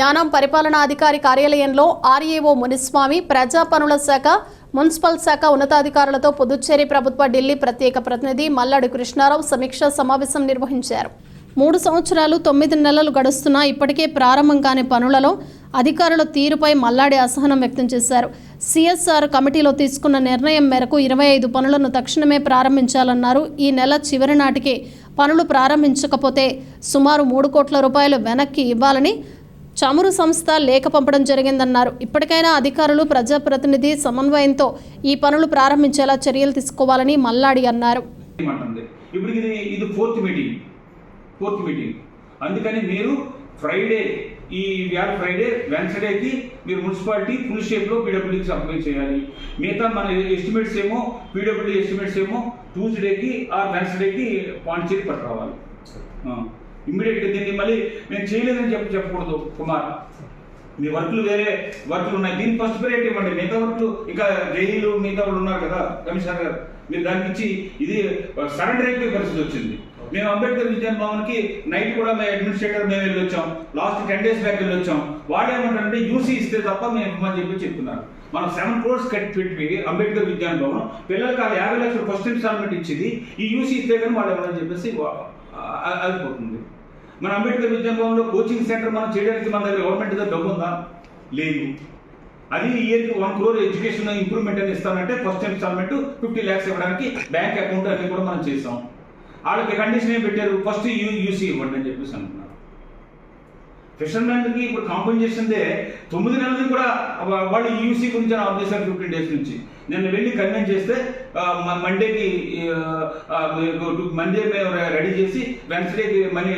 యానం పరిపాలనాధికారి కార్యాలయంలో ఆర్ఏఓ మునిస్వామి ప్రజా పనుల శాఖ మున్సిపల్ శాఖ ఉన్నతాధికారులతో పుదుచ్చేరి ప్రభుత్వ ఢిల్లీ ప్రత్యేక ప్రతినిధి మల్లాడి కృష్ణారావు సమీక్షా సమావేశం నిర్వహించారు. మూడు సంవత్సరాలు తొమ్మిది నెలలు గడుస్తున్నా ఇప్పటికే ప్రారంభం కాని పనులలో అధికారుల తీరుపై మల్లాడి అసహనం వ్యక్తం చేశారు. సిఎస్ఆర్ కమిటీలో తీసుకున్న నిర్ణయం మేరకు ఇరవై ఐదు పనులను తక్షణమే ప్రారంభించాలన్నారు. ఈ నెల చివరి నాటికి పనులు ప్రారంభించకపోతే సుమారు మూడు కోట్ల రూపాయలు వెనక్కి ఇవ్వాలని చమురు సంస్థ లేఖ పంపడం జరిగిందన్నారు. ఇప్పటికైనా అధికారులు ప్రజాప్రతినిధి సమన్వయంతో ఈ పనులు ప్రారంభించేలా చర్యలు తీసుకోవాలని మల్లాడి అన్నారు. ఇప్పుడు ఇది ఇది ఫోర్త్ మీటింగ్. Fourth meeting. అందుకని మీరు ఫ్రైడే ఈ వ్యాల ఫ్రైడే వెన్స్డేకి మీరు మున్సిపాలిటీ ఫుల్ షేప్లో పీడబ్ల్యూడీకి సబ్మిట్ చేయాలి. మిగతా మన ఎస్టిమేట్స్ ఏమో పీడబ్ల్యూడీ ఎస్టిమేట్స్ ఏమో ట్యూస్డేకి ఆ వెన్స్డేకి పాండిచేరి పట్టుకోవాలి ఇమ్మీడియట్గా దీన్ని మళ్ళీ నేను చేయలేదని చెప్పి చెప్పకూడదు కుమార్. మీ వర్క్లు వేరే వర్క్లు ఉన్నాయి. దీన్ని ఫస్ట్ ప్రియారిటీ ఇవ్వండి. మిగతా వర్క్లు ఇంకా జైలు మిగతా వాళ్ళు ఉన్నారు కదా కమిషనర్ గారు మీరు దానికి ఇచ్చి ఇది సరెండర్ అయిపోయే పరిస్థితి వచ్చింది. మేము అంబేద్కర్ విజ్ఞాన భవన్కి నైట్ కూడా మేము అడ్మినిస్ట్రేటర్ మేము వెళ్ళి వచ్చాం. లాస్ట్ టెన్ డేస్ బ్యాక్ వెళ్ళి వచ్చాం. వాళ్ళు ఏమంటారంటే యూసీ ఇస్తే తప్ప మేము ఇవ్వమని చెప్పి చెప్తున్నారు. మనం సెవెన్ క్రోర్స్ కట్ పెట్టి అంబేద్కర్ విజ్ఞాన భవన్ పిల్లలకి ఆ యాభై లక్షలు ఫస్ట్ ఇన్స్టాల్మెంట్ ఇచ్చింది. ఈ యూసీ ఇస్తే కానీ వాళ్ళు ఏమని చెప్పేసి ఆగిపోతుంది. మన అంబేద్కర్ విద్యాభవంలో కోచింగ్ సెంటర్ మనం చేయడానికి మన దగ్గర గవర్నమెంట్ దగ్గర డబ్బు ఉందా? లేదు. అది ఇయర్కి వన్ క్రోర్ ఎడ్యుకేషన్ ఇంప్రూవ్మెంట్ అని ఇస్తానంటే ఫస్ట్ ఇన్స్టాల్మెంట్ ఫిఫ్టీ ల్యాక్స్ ఇవ్వడానికి బ్యాంక్ అకౌంట్ అన్ని కూడా మనం చేసాం వాళ్ళకి కండిషన్ ఏం పెట్టారు? ఫస్ట్ యూ యూసీ ఇవ్వండి అని చెప్పేసి ఫిషర్మెన్కి ఇప్పుడు కాంపెన్సేషన్ దే తొమ్మిది నెలలకి కూడా వాళ్ళు యూసీ గురించి ఆఫ్ చేశారు ఫిఫ్టీన్ డేస్ నుంచి. నేను వెళ్ళి కన్వెన్స్ చేస్తే మండేకి మండే మేము రెడీ చేసి వెన్స్డేకి మనీ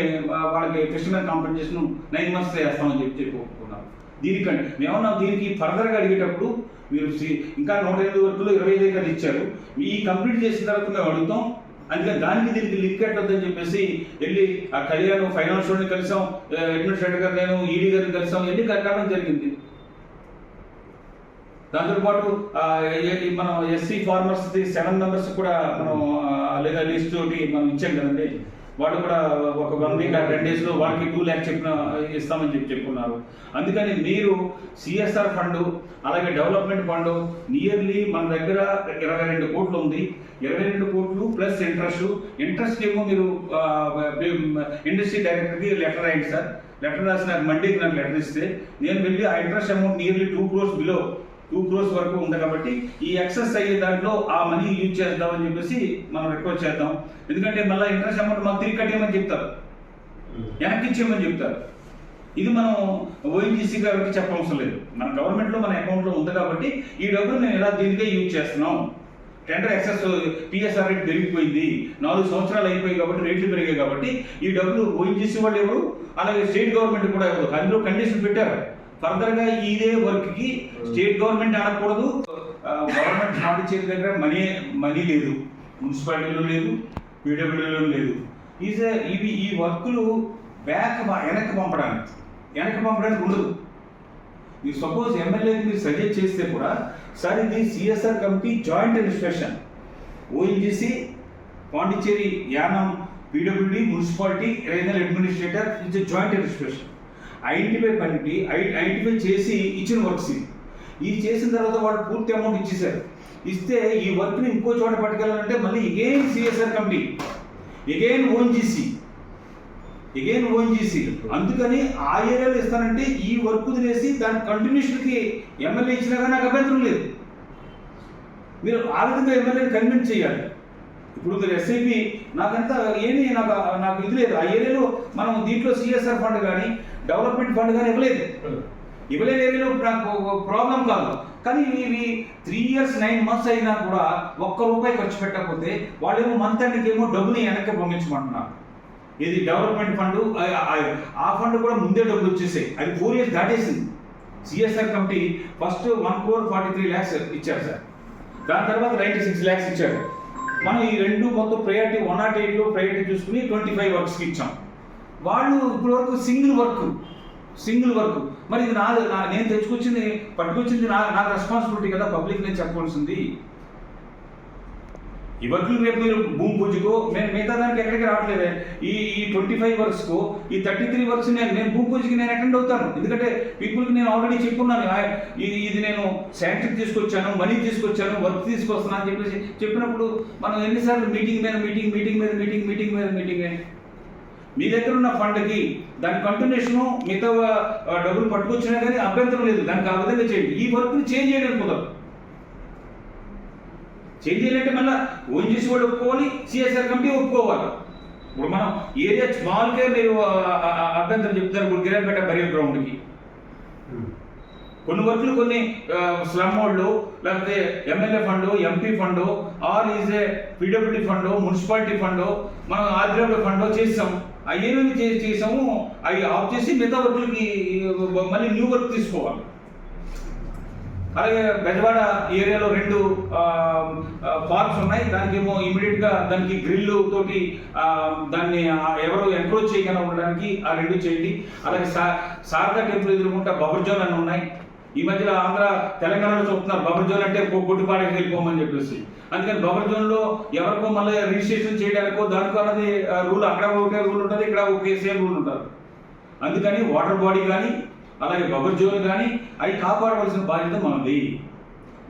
వాళ్ళకి ఫిషర్మెన్ కాంపెన్సేషన్ నైన్ మంత్స్ వేస్తామని చెప్పి చెప్పుకున్నారు దీనికంటే మేమన్నా దీనికి ఫర్దర్గా అడిగేటప్పుడు మీరు సి- ఇంకా నూట ఐదు వరకు ఇరవై ఐదు ఎకరాలు ఇచ్చారు. ఈ కంప్లీట్ చేసిన తర్వాత మేము అడుగుతాం అందుకని దానికి దీనికి లింక్ ఎట్టొద్దని చెప్పేసి వెళ్ళి ఆ కళ్యాణ్ ఫైనాన్స్ వాడిని కలిసాం అడ్మినిస్ట్రేటర్ గారు నేను ఈడీ గారిని కలిసాం ఎన్ని కట్టడం జరిగింది. దాంతో పాటు ఏ- మనం ఎస్సీ ఫార్మర్స్ సెవెన్ మెంబర్స్ కూడా మనం లేదా లిస్ట్ తోటి మనం ఇచ్చాం కదండి. వాళ్ళు కూడా ఒక వన్ వీక్ టెన్ డేస్లో వాళ్ళకి టూ ల్యాక్స్ చెప్పిన ఇస్తామని చెప్పి చెప్పుకున్నారు. అందుకని మీరు సిఎస్ఆర్ ఫండ్ అలాగే డెవలప్మెంట్ ఫండ్ నియర్లీ మన దగ్గర ఇరవై రెండు కోట్లు ఉంది. ఇరవై రెండు కోట్లు ప్లస్ ఇంట్రెస్ట్ ఇంట్రెస్ట్ ఏమో మీరు ఇండస్ట్రీ డైరెక్టర్కి లెటర్ రాయండి సార్. లెటర్ రాసి నాకు మండీకి నాకు లెటర్ ఇస్తే నేను వెళ్ళి ఆ interest amount nearly two crores below two crores వరకు ఉంది కాబట్టి ఈ ఎక్సెస్ అయ్యే దాంట్లో ఆ మనీ యూజ్ చేద్దామని చెప్పేసి మనం రిక్వెస్ట్ చేద్దాం. ఎందుకంటే మళ్ళీ ఇంట్రెస్ట్ అమౌంట్ మాకు తిరిగి కట్టేయమని చెప్తారు. వెనక్కి ఇచ్చేయమని చెప్తారు. ఇది మనం ఓఎన్జీసీ గారికి చెప్పవసరం లేదు. మన గవర్నమెంట్లో మన అకౌంట్లో ఉంది కాబట్టి ఈ డబ్బులు మేము ఇలా దీనికే యూజ్ చేస్తున్నాం? టెండర్ ఎక్సెస్ పిఎస్ఆర్ రేట్ పెరిగిపోయింది. నాలుగు సంవత్సరాలు అయిపోయాయి కాబట్టి రేట్లు పెరిగాయి కాబట్టి ఈ డబ్బులు ఓఎన్జీసీ వాళ్ళు ఎవరు? అలాగే స్టేట్ గవర్నమెంట్ కూడా ఎవరు? అందులో కండిషన్ పెట్టారు. ఫర్దర్గా ఇదే వర్క్కి స్టేట్ గవర్నమెంట్ ఆడకూడదు. గవర్నమెంట్ పాండిచేరి దగ్గర మనీ మనీ లేదు. మున్సిపాలిటీలో లేదు పీడబ్ల్యూలో లేదు. ఈజ్ ఇవి ఈ వర్కులు బ్యాక్ వెనక్కి పంపడానికి. వెనక్కి పంపడానికి ఉండదు. ఈ సపోజ్ ఎమ్మెల్యేకి మీరు సజెస్ట్ చేస్తే కూడా సార్ ఇది CSR committee joint registration ONGC Pondicherry Yanam PWD municipality regional administrator it's joint registration identify పండి ఐడెంటిఫై చేసి ఇచ్చిన వర్క్స్ ఇది. ఇది చేసిన తర్వాత వాళ్ళు పూర్తి అమౌంట్ ఇచ్చేసారు ఇస్తే ఈ వర్క్ని ఇంకో చోట పట్టుకెళ్ళాలంటే మళ్ళీ again CSR committee again ONGC again ONGC అందుకని ఆ ఏరియాలో ఇస్తానంటే ఈ వర్క్ వదిలేసి దాని కంటిన్యూషన్కి ఎమ్మెల్యే ఇచ్చినా కానీ నాకు అభ్యంతరం లేదు. మీరు ఆ విధంగా ఎమ్మెల్యేని కన్విన్స్ చేయాలి. ఇప్పుడు మీరు ఎస్ఐపి నాకంత ఏమీ నాకు నాకు ఇది లేదు. ఆ ఏరియాలో మనం దీంట్లో సిఎస్ఆర్ ఫండ్ కానీ డెవలప్మెంట్ ఫండ్ కానీ ఇవ్వలేదు. ఇవ్వలేని ఏరియాలో నాకు ప్రాబ్లం కాదు. కానీ ఇవి త్రీ ఇయర్స్ నైన్ మంత్స్ అయినా కూడా ఒక్క రూపాయి ఖర్చు పెట్టకపోతే వాళ్ళేమో మంత్ ఎండ్కి ఏమో డబ్బుని వెనక్కి పంపించమంటున్నారు. ఇది డెవలప్మెంట్ ఫండ్ ఆ ఫండ్ కూడా ముందే డబ్బులు వచ్చేసాయి. అది four years దాటేసింది. CSR committee first one crore forty three lakhs ఇచ్చారు సార్. దాని తర్వాత నైంటీ సిక్స్ ల్యాక్స్ ఇచ్చారు. మనం ఈ రెండు మొత్తం ప్రయారిటీ వన్ నాట్ ఎయిట్లో ప్రయారిటీ చూసుకుని ట్వంటీ ఫైవ్ వర్క్స్కి ఇచ్చాం. వాళ్ళు ఇప్పటి వరకు సింగిల్ వర్క్ సింగిల్ వర్క్ మరి ఇది నా నేను తెచ్చుకొచ్చింది పట్టుకొచ్చింది నా నాకు రెస్పాన్సిబిలిటీ కదా పబ్లిక్ నేను చెప్పవలసింది. ఈ రేపు మీరు భూమి పూజకు నేను మిగతా దానికి ఎక్కడికి రావట్లేదే. ఈ ఈ ట్వంటీ ఫైవ్ వర్క్స్కు ఈ థర్టీ త్రీ వర్క్స్ నేను నేను భూమి పూజకి నేను అటెండ్ అవుతాను. ఎందుకంటే పీపుల్కి నేను ఆల్రెడీ చెప్పున్నాను ఇది ఇది నేను శాంక్షన్ తీసుకొచ్చాను మనీ తీసుకొచ్చాను వర్క్ తీసుకొస్తున్నాను అని చెప్పేసి చెప్పినప్పుడు మనం ఎన్నిసార్లు మీటింగ్ మీద మీటింగ్ మీటింగ్ మీద మీటింగ్ మీటింగ్ మీద మీటింగ్ మీ దగ్గర ఉన్న ఫండ్కి దాని కంటిన్యూషన్ మిగతా డబ్బులు పట్టుకొచ్చినా కానీ అభ్యంతరం లేదు. దానికి ఆ విధంగా చేయండి. ఈ వర్క్ని చేంజ్ చేయడానికి కుదరదు చేయాలంటే మళ్ళీ ఓఎన్జీసీ వాళ్ళు ఒప్పుకోవాలి సిఎస్ఆర్ కమిటీ ఒప్పుకోవాలి. ఇప్పుడు మనం ఏరియా స్మాల్కే మీరు అభ్యంతరం చెప్తారు ఇప్పుడు గిరాపేట బరియల్ గ్రౌండ్కి. కొన్ని వర్కులు కొన్ని స్లమ్ వాళ్ళు లేకపోతే MLA fund MP fund or is a PWD fund municipality fund మనం ఆర్డబ్ల్యూ ఫండ్ చేసాం అయ్యేవి చే చేసాము అవి ఆఫ్ చేసి మిగతా వర్కులకి మళ్ళీ న్యూ వర్క్ తీసుకోవాలి. అలాగే బెజవాడ ఏరియాలో రెండు పార్క్స్ ఉన్నాయి. దానికి ఏమో ఇమీడియట్గా దానికి గ్రిల్ తోటి దాన్ని ఎవరు ఎంక్రోచ్ చేయకుండా ఉండడానికి ఆ రెండు చేయండి. అలాగే సా శారదా టెంపుల్ ఎదుర్కొంటా బబర్ జోన్ అని ఉన్నాయి. ఈ మధ్యలో ఆంధ్ర తెలంగాణలో చూస్తున్నారు. బబర్ జోన్ అంటే కొ- కొట్టుపాడికి వెళ్ళిపోమని చెప్పేసి. అందుకని బబర్ జోన్లో ఎవరికో మళ్ళీ రిజిస్ట్రేషన్ చేయడానికో దానికో అన్నది రూల్ అక్కడ ఒకే రూల్ ఉంటుంది ఇక్కడ ఒకే సేమ్ రూల్ ఉంటుంది. అందుకని వాటర్ బాడీ కానీ అలాగే బబర్ జోన్ కానీ అవి కాపాడవలసిన బాధ్యత మనది.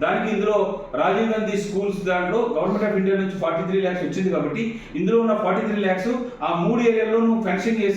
దానికి ఇందులో రాజీవ్ గాంధీ స్కూల్స్ దాంట్లో గవర్నమెంట్ ఆఫ్ ఇండియా నుంచి ఫార్టీ త్రీ ల్యాక్స్ వచ్చింది కాబట్టి ఇందులో ఉన్న ఫార్టీ త్రీ ల్యాక్స్ ఆ మూడు ఏరియాల్లో నువ్వు ఫెన్సింగ్ చేసి